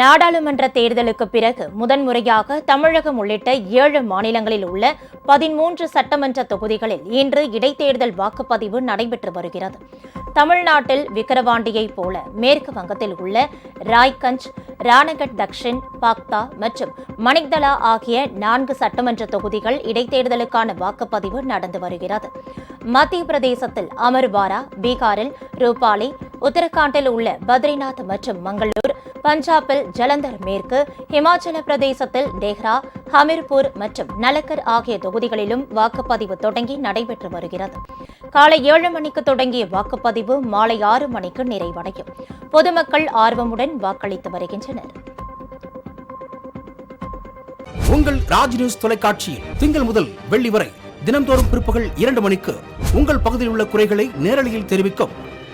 நாடாளுமன்ற தேர்தலுக்கு பிறகு முதன்முறையாக தமிழகம் உள்ளிட்ட ஏழு மாநிலங்களில் உள்ள பதிமூன்று சட்டமன்ற தொகுதிகளில் இன்று இடைத்தேர்தல் வாக்குப்பதிவு நடைபெற்று வருகிறது. தமிழ்நாட்டில் விக்கிரவாண்டியைப் போல மேற்கு வங்கத்தில் உள்ள ராய்கஞ்ச் ராணகட் தக்ஷின் பாக்தா மற்றும் மணிக்தலா ஆகிய நான்கு சட்டமன்ற தொகுதிகள் இடைத்தேர்தலுக்கான வாக்குப்பதிவு நடந்து வருகிறது. மத்திய பிரதேசத்தில் அமர்வாரா பீகாரில் ரூபாலி உத்தரகாண்டில் உள்ள பத்ரிநாத் மற்றும் மங்களூர் பஞ்சாபில் ஜலந்தர் மேற்கு ஹிமாச்சல பிரதேசத்தில் டேஹ்ரா ஹமீர்பூர் மற்றும் நலக்கர் ஆகிய தொகுதிகளிலும் வாக்குப்பதிவு தொடங்கி நடைபெற்று வருகிறது. காலை ஏழு மணிக்கு தொடங்கிய வாக்குப்பதிவு மாலை ஆறு மணிக்கு நிறைவடையும். பொதுமக்கள் ஆர்வமுடன் வாக்களித்து வருகின்றனர். உங்கள் ராஜ் நியூஸ் தொலைக்காட்சியில் திங்கள் முதல் வெள்ளி வரை தினந்தோறும் பிற்பகல் இரண்டு மணிக்கு உங்கள் பகுதியில் உள்ள குறைகளை நேரலையில் தெரிவிக்கும்